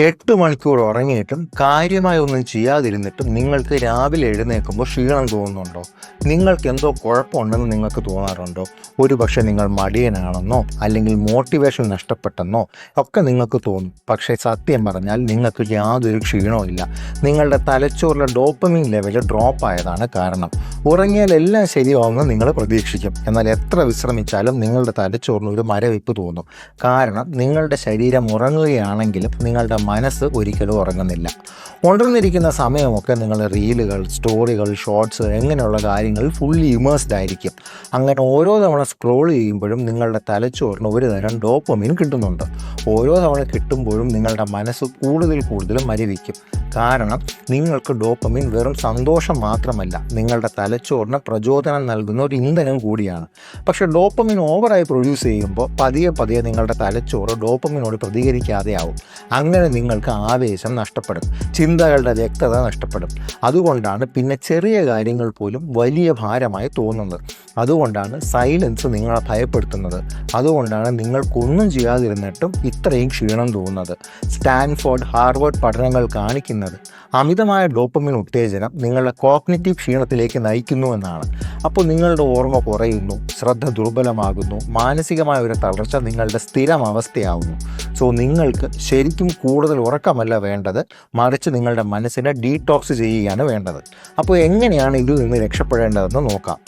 എട്ട് മണിക്കൂർ ഉറങ്ങിയിട്ടും കാര്യമായി ഒന്നും ചെയ്യാതിരുന്നിട്ടും നിങ്ങൾക്ക് രാവിലെ എഴുന്നേൽക്കുമ്പോൾ ക്ഷീണം തോന്നുന്നുണ്ടോ? നിങ്ങൾക്ക് എന്തോ കുഴപ്പമുണ്ടെന്ന് നിങ്ങൾക്ക് തോന്നാറുണ്ടോ? ഒരു പക്ഷേ നിങ്ങൾ മടിയനാണെന്നോ അല്ലെങ്കിൽ മോട്ടിവേഷൻ നഷ്ടപ്പെട്ടെന്നോ ഒക്കെ നിങ്ങൾക്ക് തോന്നും. പക്ഷേ സത്യം പറഞ്ഞാൽ നിങ്ങൾക്ക് യാതൊരു ക്ഷീണവും ഇല്ല. നിങ്ങളുടെ തലച്ചോറിലെ ഡോപ്പമിൻ ലെവൽ ഡ്രോപ്പ് ആയതാണ് കാരണം. ഉറങ്ങിയാൽ എല്ലാം ശരിയാവുമെന്ന് നിങ്ങൾ പ്രതീക്ഷിക്കും. എന്നാൽ എത്ര വിശ്രമിച്ചാലും നിങ്ങളുടെ തലച്ചോറിന് ഒരു മരവിപ്പ് തോന്നും. കാരണം നിങ്ങളുടെ ശരീരം ഉറങ്ങുകയാണെങ്കിലും നിങ്ങളുടെ മനസ്സ് ഒരിക്കലും ഉറങ്ങുന്നില്ല. ഉണർന്നിരിക്കുന്ന സമയമൊക്കെ നിങ്ങൾ റീലുകൾ സ്റ്റോറികൾ ഷോർട്സ് എങ്ങനെയുള്ള കാര്യങ്ങളിൽ ഫുള്ളി ഇമേഴ്സ്ഡ് ആയിരിക്കും. അങ്ങനെ ഓരോ തവണ സ്ക്രോൾ ചെയ്യുമ്പോഴും നിങ്ങളുടെ തലച്ചോറിന് ഒരു തരം ഡോപ്പമിൻ കിട്ടുന്നുണ്ട്. ഓരോ തവണ കിട്ടുമ്പോഴും നിങ്ങളുടെ മനസ്സ് കൂടുതൽ കൂടുതൽ മരവിക്കും. കാരണം നിങ്ങൾക്ക് ഡോപ്പമിൻ വെറും സന്തോഷം മാത്രമല്ല. നിങ്ങളുടെ തലച്ചോറിന് പ്രചോദനം നൽകുന്ന ഒരു ഇന്ധനം കൂടിയാണ്. പക്ഷെ ഡോപ്പമിൻ ഓവറായി പ്രൊഡ്യൂസ് ചെയ്യുമ്പോൾ പതിയെ പതിയെ നിങ്ങളുടെ തലച്ചോറ് ഡോപ്പമിനോട് പ്രതികരിക്കാതെ ആവും അങ്ങനെ നിങ്ങൾക്ക് ആവേശം നഷ്ടപ്പെടും ചിന്തകളുടെ വ്യക്തത നഷ്ടപ്പെടും. അതുകൊണ്ടാണ് പിന്നെ ചെറിയ കാര്യങ്ങൾ പോലും വലിയ ഭാരമായി തോന്നുന്നത്. അതുകൊണ്ടാണ് സൈലൻസ് നിങ്ങളെ ഭയപ്പെടുത്തുന്നത്. അതുകൊണ്ടാണ് നിങ്ങൾക്കൊന്നും ചെയ്യാതിരുന്നിട്ടും ഇത്രയും ക്ഷീണം തോന്നുന്നത്. സ്റ്റാൻഫോർഡ് ഹാർവേർഡ് പഠനങ്ങൾ കാണിക്കുന്നത് അമിതമായ ഡോപ്പമിൻ ഉത്തേജനം നിങ്ങളുടെ കോഗ്നിറ്റീവ് ക്ഷീണത്തിലേക്ക് നയിക്കുന്നു എന്നാണ് അപ്പോൾ നിങ്ങളുടെ ഓർമ്മ കുറയുന്നു ശ്രദ്ധ ദുർബലമാകുന്നു മാനസികമായ ഒരു തളർച്ച നിങ്ങളുടെ സ്ഥിരം അവസ്ഥയാവുന്നു. സോ നിങ്ങൾക്ക് ശരിക്കും കൂടുതൽ ഉറക്കമല്ല വേണ്ടത് മറിച്ച് നിങ്ങളുടെ മനസ്സിനെ ഡീടോക്സ് ചെയ്യുകയാണ് വേണ്ടത്. അപ്പോൾ എങ്ങനെയാണ് ഇതിൽ നിന്ന് രക്ഷപ്പെടേണ്ടതെന്ന് നോക്കാം.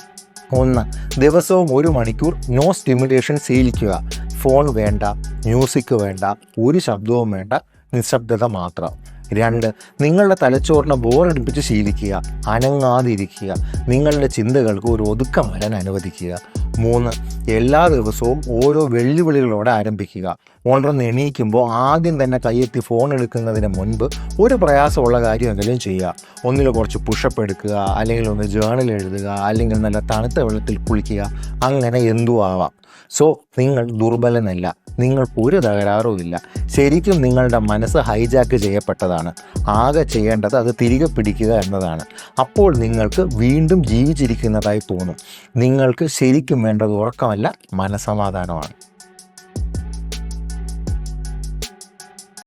ഒന്ന് ദിവസവും ഒരു മണിക്കൂർ നോ സ്റ്റിമുലേഷൻ ശീലിക്കുക. ഫോൺ വേണ്ട മ്യൂസിക് വേണ്ട ഒരു ശബ്ദവും വേണ്ട നിശബ്ദത മാത്രം. രണ്ട് നിങ്ങളുടെ തലച്ചോറിനെ ബോറടിപ്പിച്ച് ശീലിക്കുക അനങ്ങാതിരിക്കുക നിങ്ങളുടെ ചിന്തകൾക്ക് ഒരു ഒതുക്കം വരാൻ അനുവദിക്കുക. മൂന്ന് എല്ലാ ദിവസവും ഓരോ വെല്ലുവിളികളോടെ ആരംഭിക്കുക. ഓൾറെന്ന് എണീക്കുമ്പോൾ ആദ്യം തന്നെ കയ്യെത്തി ഫോൺ എടുക്കുന്നതിന് മുൻപ് ഒരു പ്രയാസമുള്ള കാര്യമെങ്കിലും ചെയ്യുക. ഒന്നിൽ കുറച്ച് പുഷപ്പ് എടുക്കുക അല്ലെങ്കിൽ ഒന്ന് ജേണൽ എഴുതുക അല്ലെങ്കിൽ നല്ല തണുത്ത വെള്ളത്തിൽ കുളിക്കുക അങ്ങനെ എന്തു ആവാം. സോ നിങ്ങൾ ദുർബലനല്ല. നിങ്ങൾക്ക് ഒരു തകരാറുമില്ല ശരിക്കും നിങ്ങളുടെ മനസ്സ് ഹൈജാക്ക് ചെയ്യപ്പെട്ടതാണ്. ആകെ ചെയ്യേണ്ടത് അത് തിരികെ പിടിക്കുക എന്നതാണ്. അപ്പോൾ നിങ്ങൾക്ക് വീണ്ടും ജീവിച്ചിരിക്കുന്നതായി തോന്നും. നിങ്ങൾക്ക് ശരിക്കും വേണ്ടത് ഉറക്കമല്ല മനസമാധാനമാണ്